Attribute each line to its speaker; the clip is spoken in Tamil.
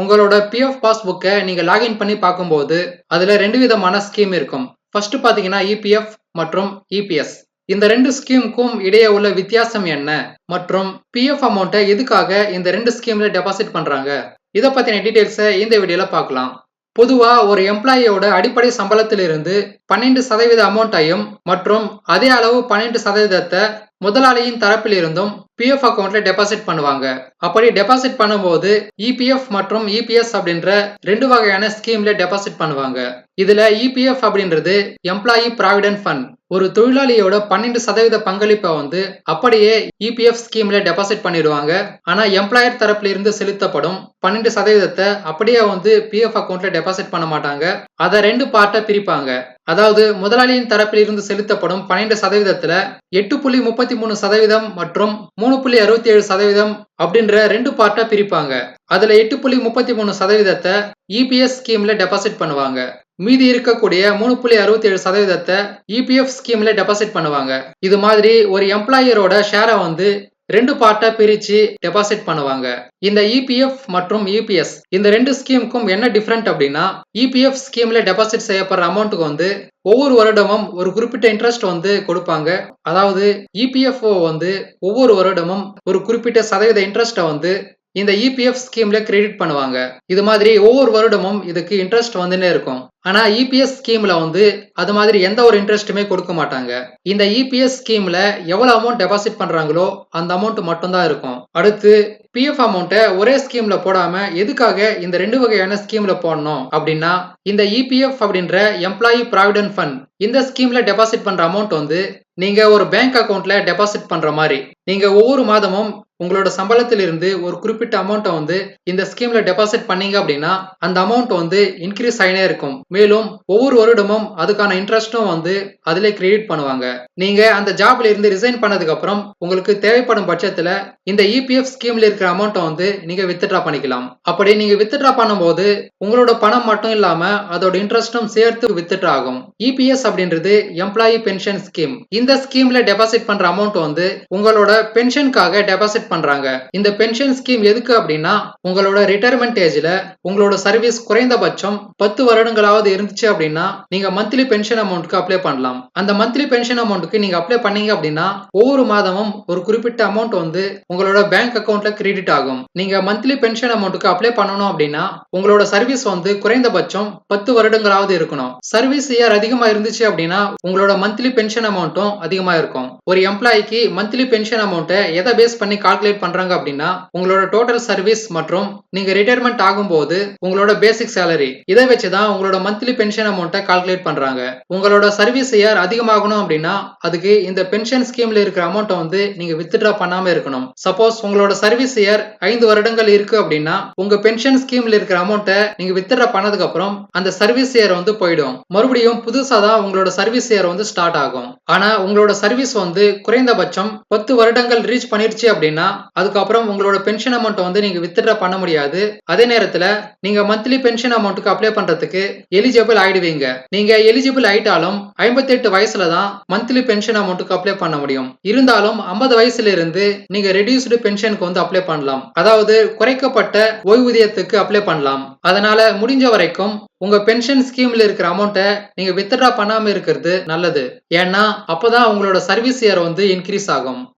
Speaker 1: உங்களோட பிஎஃப் பாஸ்புக்கை நீங்க லாகின் பண்ணி பார்க்கும்போது அதுல ரெண்டு விதமான ஸ்கீம் இருக்கும். ஃபர்ஸ்ட் பாத்தீங்கன்னா இபிஎஃப் மற்றும் இபிஎஸ் இந்த ரெண்டு ஸ்கீமுக்கும் இடையே உள்ள வித்தியாசம் என்ன? மற்றும் பிஎஃப் அமௌண்ட்டை எதுக்காக இந்த ரெண்டு ஸ்கீம்ல டெபாசிட் பண்றாங்க? இதை பத்தின டீடைல்ஸை இந்த வீடியோல பார்க்கலாம். பொதுவா ஒரு எம்ப்ளாயியோட அடிப்படை சம்பளத்திலிருந்து பன்னெண்டு சதவீத அமௌண்ட்டையும் மற்றும் அதே அளவு பன்னெண்டு சதவீதத்தை முதலாளியின் தரப்பில் இருந்தும் பிஎஃப் அக்கௌண்ட்ல டெபாசிட் பண்ணுவாங்க. அப்படி டெபாசிட் பண்ணும்போது இபிஎஃப் மற்றும் இபிஎஸ் அப்படின்ற ரெண்டு வகையான ஸ்கீம்ல டெபாசிட் பண்ணுவாங்க. இதுல இபிஎஃப் அப்படின்றது எம்ப்ளாயி ப்ராவிடன்ட் ஃபண்ட் ஒரு தொழிலாளியோட பன்னெண்டு சதவீத பங்களிப்பை வந்து அப்படியே இபிஎஃப் ஸ்கீம்ல டெபாசிட் பண்ணிடுவாங்க. ஆனா எம்ப்ளாயர் தரப்புல இருந்து செலுத்தப்படும் பன்னெண்டு சதவீதத்தை அப்படியே வந்து பிஎஃப் அக்கௌண்ட்ல டெபாசிட் பண்ண மாட்டாங்க. அதை ரெண்டு பார்ட்டா பிரிப்பாங்க. அதாவது முதலாளியின் தரப்பில் இருந்து செலுத்தப்படும் பன்னெண்டு சதவீதத்துல எட்டு புள்ளி முப்பத்தி மூணு சதவீதம் மற்றும் மூணு புள்ளி அறுபத்தி ஏழு சதவீதம் அப்படின்ற ரெண்டு பார்ட்டா பிரிப்பாங்க. அதுல எட்டு புள்ளி முப்பத்தி மூணு சதவீதத்தை இபிஎஸ் ஸ்கீம்ல டெபாசிட் பண்ணுவாங்க. மீதி இருக்கக்கூடிய மூணு புள்ளி அறுபத்தி ஏழு சதவீதத்தை இபிஎஃப் ஸ்கீம்ல டெபாசிட் பண்ணுவாங்க. இது மாதிரி ஒரு எம்ப்ளாயரோட ஷேரை வந்து ரெண்டு பார்ட்டா பிரிச்சு டெபாசிட் பண்ணுவாங்க. இந்த இபிஎஃப் மற்றும் இபிஎஸ் இந்த ரெண்டு ஸ்கீமுக்கும் என்ன டிஃப்ரெண்ட் அப்படின்னா இபிஎஃப் ஸ்கீம்ல டெபாசிட் செய்யப்படுற அமௌண்ட்டுக்கு வந்து ஒவ்வொரு வருடமும் ஒரு குறிப்பிட்ட இன்ட்ரெஸ்ட் வந்து கொடுப்பாங்க. அதாவது இபிஎஃப்ஓ வந்து ஒவ்வொரு வருடமும் ஒரு குறிப்பிட்ட சதவீத இன்ட்ரெஸ்ட்டை வந்து இந்த இபிஎஃப் ஸ்கீம்ல கிரெடிட் பண்ணுவாங்க. இது மாதிரி ஒவ்வொரு வருடமும் இதுக்கு இன்ட்ரெஸ்ட் வந்துனே இருக்கும். ஆனா இபிஎஸ் ஸ்கீம்ல வந்து அது மாதிரி எந்த ஒரு இன்ட்ரெஸ்ட்டுமே கொடுக்க மாட்டாங்க. இந்த இபிஎஸ் ஸ்கீம்ல எவ்வளவு அமௌண்ட் டெபாசிட் பண்றாங்களோ அந்த அமௌண்ட் மட்டும்தான் இருக்கும். அடுத்து பிஎஃப் அமௌண்ட்டை ஒரே ஸ்கீம்ல போடாம எதுக்காக இந்த ரெண்டு வகையான ஸ்கீம்ல போடணும் அப்படின்னா இந்த இபிஎஃப் அப்படின்ற எம்ப்ளாயி ப்ராவிடென்ட் ஃபண்ட் இந்த ஸ்கீம்ல டெபாசிட் பண்ற அமௌண்ட் வந்து நீங்க ஒரு பேங்க் அக்கௌண்ட்ல டெபாசிட் பண்ற மாதிரி. நீங்க ஒவ்வொரு மாதமும் உங்களோட சம்பளத்திலிருந்து ஒரு குறிப்பிட்ட அமௌண்ட்டை வந்து இந்த ஸ்கீம்ல டெபாசிட் பண்ணீங்க அப்படின்னா அந்த அமௌண்ட் வந்து இன்க்ரீஸ் ஆகினே இருக்கும். மேலும் ஒவ்வொரு வருடமும் அதுக்கான இன்ட்ரெஸ்டும் வந்து அதிலே கிரெடிட் பண்ணுவாங்க. நீங்க அந்த ஜாப்ல இருந்து ரிசைன் பண்ணதுக்கு அப்புறம் உங்களுக்கு தேவைப்படும் பட்சத்துல இந்த இபிஎஃப் ஸ்கீம்ல இருக்கிற அமௌண்ட்டை வந்து நீங்க வித்ட்ரா பண்ணிக்கலாம். அப்படி நீங்க வித்ட்ரா பண்ணும்போது உங்களோட பணம் மட்டும் இல்லாம அதோட இன்ட்ரெஸ்டும் சேர்த்து வித்ட்ரா ஆகும். இபிஎஸ் அப்படின்றது எம்ப்ளாயி பென்ஷன் ஸ்கீம் இந்த ஸ்கீம்ல டெபாசிட் பண்ற அமௌண்ட் வந்து உங்களோட பென்ஷனுக்காக டெபாசிட் பண்றாங்க. இந்த பென்ஷன் ஸ்கீம் எதுக்கு அப்படின்னா உங்களோட ரிட்டையர்மெண்ட் ஏஜ்ல உங்களோட சர்வீஸ் குறைந்தபட்சம் பத்து வருடங்களாவது இருந்துச்சு அப்படின்னா நீங்க மந்த்லி பென்ஷன் அமௌண்ட்க்கு அப்ளை பண்ணலாம். அந்த மந்த்லி பென்ஷன் அமௌண்ட்க்கு நீங்க அப்ளை பண்ணீங்க அப்படின்னா ஒவ்வொரு மாதமும் ஒரு குறிப்பிட்ட அமௌண்ட் வந்து உங்களோட பேங்க் அக்கௌண்ட்ல கிரெடிட் ஆகும். நீங்க மந்த்லி பென்ஷன் அமௌண்ட்க்கு அப்ளை பண்ணணும் அப்படின்னா உங்களோட சர்வீஸ் வந்து குறைந்தபட்சம் பத்து வருடங்களாவது இருக்கணும். சர்வீஸ் இயர் அதிகமா இருந்துச்சு அப்படின்னா உங்களோட மந்த்லி பென்ஷன் அமௌண்ட்டும் அதிகமா இருக்கும். ஒரு எம்ப்ளாய்க்கு மந்த்லி பென்ஷன் அமௌண்ட்டை எதை பேஸ் பண்ணி கால்குலேட் பண்றாங்க அப்படின்னா உங்களோட டோட்டல் சர்வீஸ் மற்றும் நீங்க ரிட்டையர்மெண்ட் ஆகும்போது உங்களோட பேசிக் சேலரி இதை வச்சுதான் உங்களோட மந்த்லி பென்ஷன் அமௌண்ட்டை கால்குலேட் பண்றாங்க. உங்களோட சர்வீஸ் இயர் அதிகமாகணும் அப்படின்னா அதுக்கு இந்த பென்ஷன் ஸ்கீம்ல இருக்கிற அமௌண்ட்டை வந்து நீங்க வித்ட்ரா பண்ணாம இருக்கணும். சப்போஸ் உங்களோட சர்வீஸ் இயர் ஐந்து வருடங்கள் இருக்கு அப்படின்னா உங்க பென்ஷன் ஸ்கீம்ல இருக்கிற அமௌண்ட்டை நீங்க வித்ட்ரா பண்ணதுக்கு அப்புறம் அந்த சர்வீஸ் இயர் வந்து போயிடும். மறுபடியும் புதுசா தான் உங்களோட சர்வீஸ் இயர் வந்து ஸ்டார்ட் ஆகும். ஆனா உங்களோட சர்வீஸ் வந்து குறைந்தபட்சம் பத்து வருடங்கள் ரீச் பண்ணிருச்சு அப்படின்னா அதுக்கப்புறம் உங்களோட பென்ஷன் அமௌண்ட் வந்து நீங்க வித்ட்ரா பண்ண முடியாது. அதே நேரத்துல நீங்க மந்த்லி பென்ஷன் அமௌண்ட்டுக்கு அப்ளை பண்றதுக்கு எலிஜிபிள் ஆயிடுவீங்க. நீங்க எலிஜிபிள் ஆயிட்டாலும் ஐம்பத்தி எட்டு வயசுல தான் மந்த்லி பென்ஷன் அமௌண்ட்டுக்கு அப்ளை பண்ண முடியும். இருந்தாலும் ஐம்பது வயசுல இருந்து நீங்க ரெடியூஸ்டு பென்ஷனுக்கு வந்து அப்ளை பண்ணலாம். அதாவது குறைக்கப்பட்ட ஓய்வூதியத்துக்கு அப்ளை பண்ணலாம். அதனால முடிஞ்ச வரைக்கும் உங்க பென்ஷன் ஸ்கீம்ல இருக்கிற அமௌண்ட்டை நீங்க வித்ட்ரா பண்ணாம இருக்கிறது நல்லது. ஏன்னா அப்பதான் உங்களோட சர்வீஸ் இயர் வந்து இன்க்ரீஸ் ஆகும்.